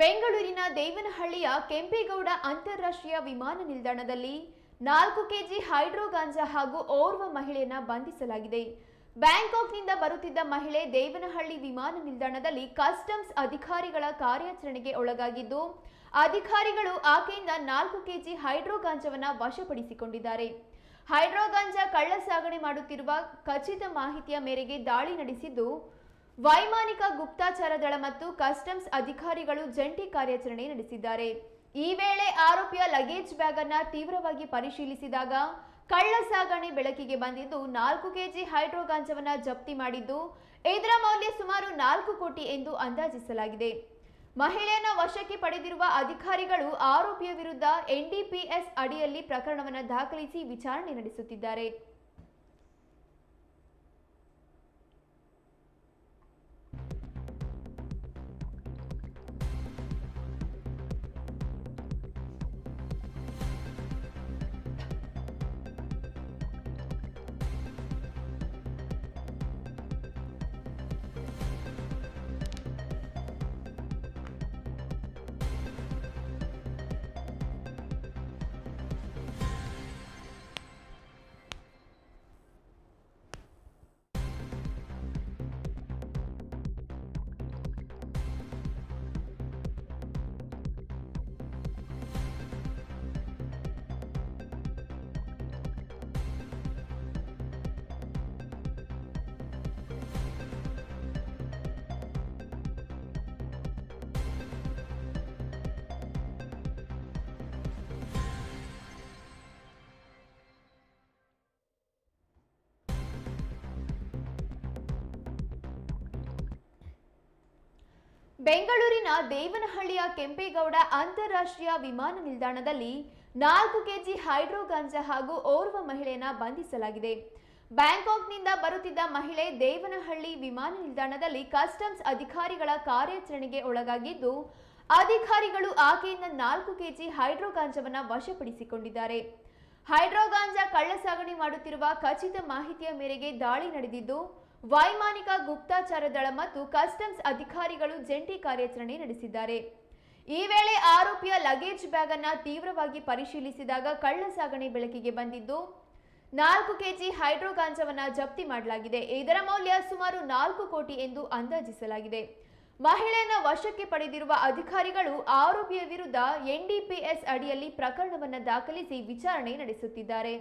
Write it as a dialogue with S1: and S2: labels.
S1: ಬೆಂಗಳೂರಿನ ದೇವನಹಳ್ಳಿಯ ಕೆಂಪೇಗೌಡ ಅಂತಾರಾಷ್ಟ್ರೀಯ ವಿಮಾನ ನಿಲ್ದಾಣದಲ್ಲಿ ನಾಲ್ಕು ಕೆಜಿ ಹೈಡ್ರೋ ಗಾಂಜಾ ಹಾಗೂ ಓರ್ವ ಮಹಿಳೆಯನ್ನ ಬಂಧಿಸಲಾಗಿದೆ. ಬ್ಯಾಂಕಾಕ್ನಿಂದ ಬರುತ್ತಿದ್ದ ಮಹಿಳೆ ದೇವನಹಳ್ಳಿ ವಿಮಾನ ನಿಲ್ದಾಣದಲ್ಲಿ ಕಸ್ಟಮ್ಸ್ ಅಧಿಕಾರಿಗಳ ಕಾರ್ಯಾಚರಣೆಗೆ ಒಳಗಾಗಿದ್ದು, ಅಧಿಕಾರಿಗಳು ಆಕೆಯಿಂದ ನಾಲ್ಕು ಕೆಜಿ ಹೈಡ್ರೋ ಗಾಂಜಾವನ್ನ ವಶಪಡಿಸಿಕೊಂಡಿದ್ದಾರೆ. ಹೈಡ್ರೋ ಗಾಂಜಾ ಕಳ್ಳ ಸಾಗಣೆ ಮಾಡುತ್ತಿರುವ ಖಚಿತ ಮಾಹಿತಿಯ ಮೇರೆಗೆ ದಾಳಿ ನಡೆಸಿದ್ದು ವೈಮಾನಿಕ ಗುಪ್ತಚರ ದಳ ಮತ್ತು ಕಸ್ಟಮ್ಸ್ ಅಧಿಕಾರಿಗಳು ಜಂಟಿ ಕಾರ್ಯಾಚರಣೆ ನಡೆಸಿದ್ದಾರೆ. ಈ ವೇಳೆ ಆರೋಪಿಯ ಲಗೇಜ್ ಬ್ಯಾಗ್ ಅನ್ನ ತೀವ್ರವಾಗಿ ಪರಿಶೀಲಿಸಿದಾಗ ಕಳ್ಳ ಸಾಗಣೆ ಬೆಳಕಿಗೆ ಬಂದಿದ್ದು ನಾಲ್ಕು ಕೆಜಿ ಹೈಡ್ರೋಗಾಂಜವನ್ನ ಜಪ್ತಿ ಮಾಡಿದ್ದು ಇದರ ಮೌಲ್ಯ ಸುಮಾರು ನಾಲ್ಕು ಕೋಟಿ ಎಂದು ಅಂದಾಜಿಸಲಾಗಿದೆ. ಮಹಿಳೆಯನ್ನ ವಶಕ್ಕೆ ಪಡೆದಿರುವ ಅಧಿಕಾರಿಗಳು ಆರೋಪಿಯ ವಿರುದ್ಧ ಎನ್ಡಿಪಿಎಸ್ ಅಡಿಯಲ್ಲಿ ಪ್ರಕರಣವನ್ನು ದಾಖಲಿಸಿ ವಿಚಾರಣೆ ನಡೆಸುತ್ತಿದ್ದಾರೆ. ಬೆಂಗಳೂರಿನ ದೇವನಹಳ್ಳಿಯ ಕೆಂಪೇಗೌಡ ಅಂತಾರಾಷ್ಟ್ರೀಯ ವಿಮಾನ ನಿಲ್ದಾಣದಲ್ಲಿ ನಾಲ್ಕು ಕೆಜಿ ಹೈಡ್ರೋ ಗಾಂಜಾ ಹಾಗೂ ಓರ್ವ ಮಹಿಳೆಯನ್ನ ಬಂಧಿಸಲಾಗಿದೆ. ಬ್ಯಾಂಕಾಕ್ನಿಂದ ಬರುತ್ತಿದ್ದ ಮಹಿಳೆ ದೇವನಹಳ್ಳಿ ವಿಮಾನ ನಿಲ್ದಾಣದಲ್ಲಿ ಕಸ್ಟಮ್ಸ್ ಅಧಿಕಾರಿಗಳ ಕಾರ್ಯಾಚರಣೆಗೆ ಒಳಗಾಗಿದ್ದು, ಅಧಿಕಾರಿಗಳು ಆಕೆಯಿಂದ ನಾಲ್ಕು ಕೆಜಿ ಹೈಡ್ರೋ ಗಾಂಜಾವನ್ನ ವಶಪಡಿಸಿಕೊಂಡಿದ್ದಾರೆ. ಹೈಡ್ರೋ ಗಾಂಜಾ ಕಳ್ಳ ಸಾಗಣೆ ಮಾಡುತ್ತಿರುವ ಖಚಿತ ಮಾಹಿತಿಯ ಮೇರೆಗೆ ದಾಳಿ ನಡೆದಿದ್ದು ವೈಮಾನಿಕ ಗುಪ್ತಚರ ದಳ ಮತ್ತು ಕಸ್ಟಮ್ಸ್ ಅಧಿಕಾರಿಗಳು ಜಂಟಿ ಕಾರ್ಯಾಚರಣೆ ನಡೆಸಿದ್ದಾರೆ. ಈ ವೇಳೆ ಆರೋಪಿಯ ಲಗೇಜ್ ಬ್ಯಾಗ್ ಅನ್ನ ತೀವ್ರವಾಗಿ ಪರಿಶೀಲಿಸಿದಾಗ ಕಳ್ಳ ಸಾಗಣೆ ಬೆಳಕಿಗೆ ಬಂದಿದ್ದು, ನಾಲ್ಕು ಕೆಜಿ ಹೈಡ್ರೋ ಗಾಂಜಾವನ್ನ ಜಪ್ತಿ ಮಾಡಲಾಗಿದೆ. ಇದರ ಮೌಲ್ಯ ಸುಮಾರು ನಾಲ್ಕು ಕೋಟಿ ಎಂದು ಅಂದಾಜಿಸಲಾಗಿದೆ. ಮಹಿಳೆಯನ್ನ ವಶಕ್ಕೆ ಪಡೆದಿರುವ ಅಧಿಕಾರಿಗಳು ಆರೋಪಿಯ ವಿರುದ್ಧ ಎನ್ಡಿಪಿಎಸ್ ಅಡಿಯಲ್ಲಿ ಪ್ರಕರಣವನ್ನು ದಾಖಲಿಸಿ ವಿಚಾರಣೆ ನಡೆಸುತ್ತಿದ್ದಾರೆ.